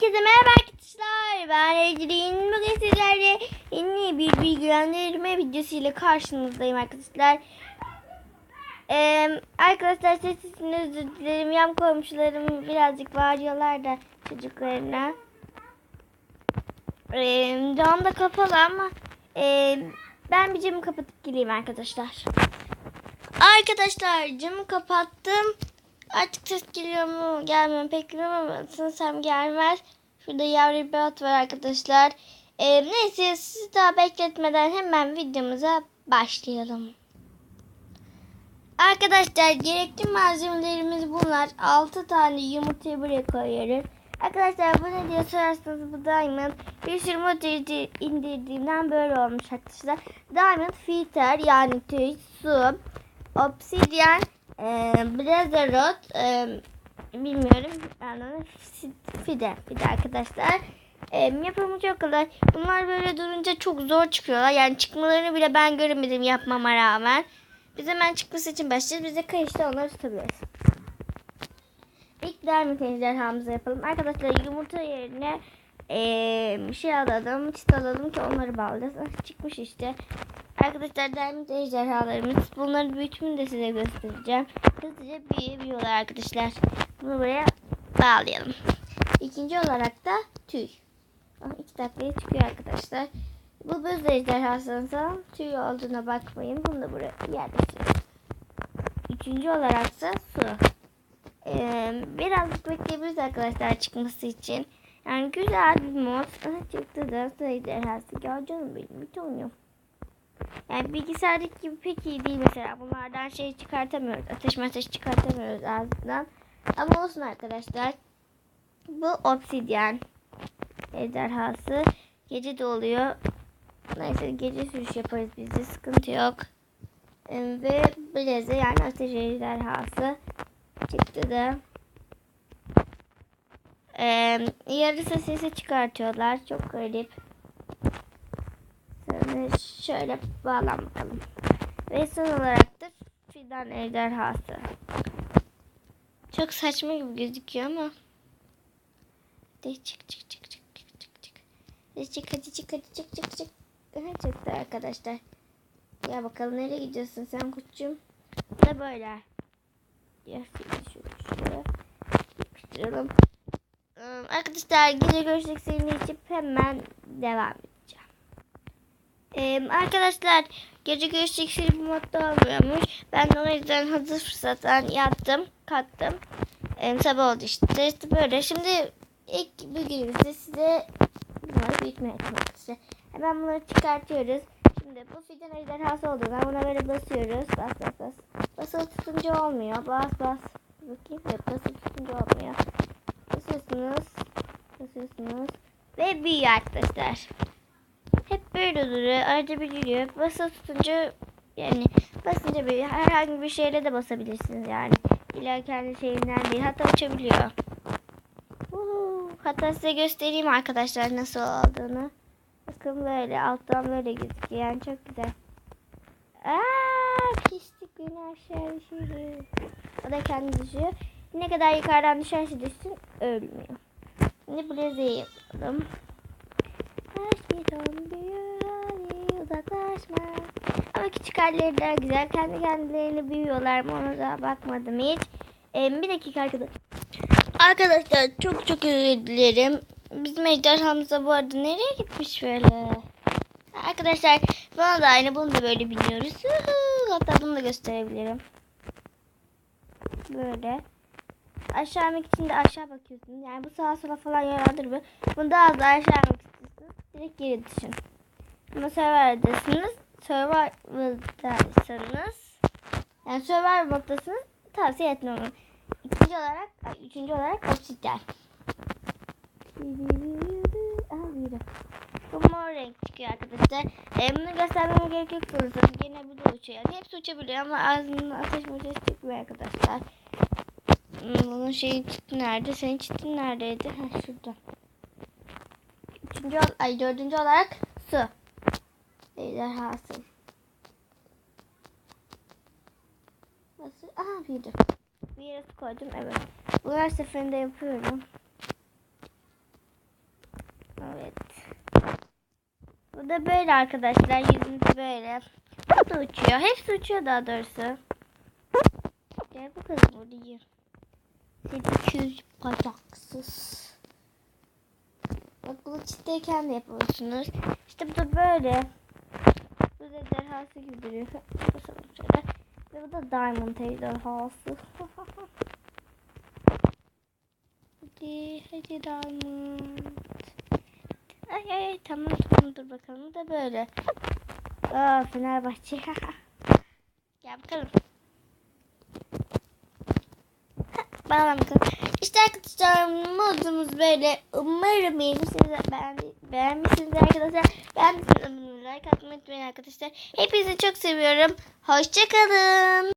Herkese merhaba arkadaşlar. Ben Ecrin. Bugün sizlerle yeni bir bilgilendirme videosuyla karşınızdayım arkadaşlar. Ee, arkadaşlar sesini özür dilerim. Yan komşularım birazcık bağırıyorlar da çocuklarına. Ee, cam da kapalı ama e, ben bir camı kapatıp geleyim arkadaşlar. Arkadaşlar camı kapattım. Artık ses geliyor mu gelmiyor pek bilmiyorum ama sanırsam gelmez. Şurada yavru bir at var arkadaşlar. Ee, neyse sizi daha bekletmeden hemen videomuza başlayalım. Arkadaşlar gerekli malzemelerimiz bunlar. 6 tane yumurtayı buraya koyuyoruz. Arkadaşlar bu ne diye sorarsanız bu Diamond bir sürü motor indirdiğimden böyle olmuş arkadaşlar. Diamond filter yani tüy, su, obsidyen, e, Blazerot, e, bilmiyorum onu fide, fide arkadaşlar. E, yapımı çok kolay. Bunlar böyle durunca çok zor çıkıyorlar. Yani çıkmalarını bile ben göremedim yapmama rağmen. Biz hemen çıkması için başlayacağız. Biz de kayışta onları tutabiliriz. İlk diamond ejderhamızı yapalım. Arkadaşlar yumurta yerine ee, şey alalım. Çit alalım ki onları bağlayacağız. Ah, çıkmış işte. Arkadaşlar diamond ejderhalarımız. Bunların büyütümünü de size göstereceğim. Hızlıca büyüyebiliyorlar arkadaşlar. Bunu buraya bağlayalım. İkinci olarak da tüy. İki dakikaya çıkıyor arkadaşlar. Bu böz ejderhasının tüy olduğuna bakmayın. Bunu da buraya yerleştirelim. Üçüncü olarak da su. Ee, birazcık bekleyebiliriz arkadaşlar çıkması için. Yani güzel bir mod. Çıktı da su ejderhası. Ya canım benim hiç oynuyorum. Yani bilgisayardaki gibi pek iyi değil mesela. Bunlardan şey çıkartamıyoruz. Ateş ateş çıkartamıyoruz ağzından. Ama olsun arkadaşlar. Bu obsidyen ejderhası. Gece de oluyor. Neyse gece sürüş yaparız biz de sıkıntı yok. Ve blaze yani ateş ejderhası çıktı da. Ee, yarısı sesi çıkartıyorlar. Çok garip. Şöyle bağlan bakalım. Ve son olarak da fidan ejderhası. Çok saçma gibi gözüküyor ama. De çık çık çık çık çık çık çık. De çık hadi çık hadi çık çık çık. Aha çıktı arkadaşlar. Ya bakalım nereye gidiyorsun sen kuçum? Da böyle. Ya şöyle şuraya yapıştıralım. Arkadaşlar gece görüşecek seni içip hemen devam edeceğim. Ee, arkadaşlar gece görüşecek seni bu modda olmuyormuş. Ben de o yüzden hazır fırsattan yattım, kalktım. Ee, sabah oldu işte. işte böyle. Şimdi ilk bugünümüzde size bunları büyütmeye çalışacağız. Hemen bunları çıkartıyoruz. Şimdi bu fidan ejderhası olduğundan buna böyle basıyoruz. Bas bas bas. Basılı tutunca olmuyor. Bas bas. Bakayım. Yok basılı tutunca olmuyor. Basıyorsunuz. Basıyorsunuz. Ve büyüyor arkadaşlar. Hep böyle duruyor. Arada bir gülüyor. Basılı tutunca yani basınca büyüyor. Herhangi bir şeyle de basabilirsiniz yani. İlla kendi şeyinden değil. Hatta uçabiliyor. Uhu. Hatta size göstereyim arkadaşlar nasıl olduğunu. Bakın böyle alttan böyle gözüküyor. Yani çok güzel. Aa, pislik beni aşağı düşürüyor. O da kendi düşüyor. Ne kadar yukarıdan düşerse düşsün ölmüyor. Şimdi blazeyi yapalım. Her şey büyüyor hadi uzaklaşma. Ama küçük halleri daha güzel. Kendi kendilerine büyüyorlar mı ona da bakmadım hiç. Ee, bir dakika arkadaşlar. Arkadaşlar çok çok özür dilerim. Bizim ejderhamıza bu arada nereye gitmiş böyle? Arkadaşlar bana da aynı bunu da böyle biniyoruz. Hatta bunu da gösterebilirim. Böyle. Aşağı inmek için de aşağı bakıyorsunuz. Yani bu sağa sola falan yaradır mı? Bunu daha az aşağı inmek istiyorsunuz. Direkt geri düşün. Ama serverdesiniz. Server'daysanız yani server moddasınız tavsiye etmiyorum. İkinci olarak, üçüncü olarak büyüdü. Bu mor renk çıkıyor arkadaşlar. E, bunu göstermeme gerek yok sanırsanız. Gene bu da uçuyor. Hepsi uçabiliyor ama ağzından ateş meteş çıkmıyor arkadaşlar. Hmm, bunun şeyin çıktı nerede? Senin çıktın neredeydi? Ha şurada. Üçüncü, ay dördüncü olarak su. Ejderhası. Nasıl? Aha büyüdü. Bir yere koydum evet. Bu her seferinde yapıyorum. Evet. Bu da böyle arkadaşlar. Yüzümüz böyle. Bu da uçuyor. Hepsi uçuyor daha doğrusu. Gel bakalım buraya. Seni bacaksız. Bak bunu çifteyken de yapıyorsunuz. İşte bu da böyle. Da ejderhası gibi duruyor. Ve bu da diamond ejderhası. hadi hadi diamond. Ay ay tamam tamam dur bakalım. Da böyle. Aa Fenerbahçe. Gel bakalım. Bağlan bakalım. İşte arkadaşlar modumuz böyle. Umarım beğenirsiniz. Beğendi, beğenmişsiniz arkadaşlar. Abone olmayı, like atmayı unutmayın arkadaşlar. Hepinizi çok seviyorum. Hoşçakalın.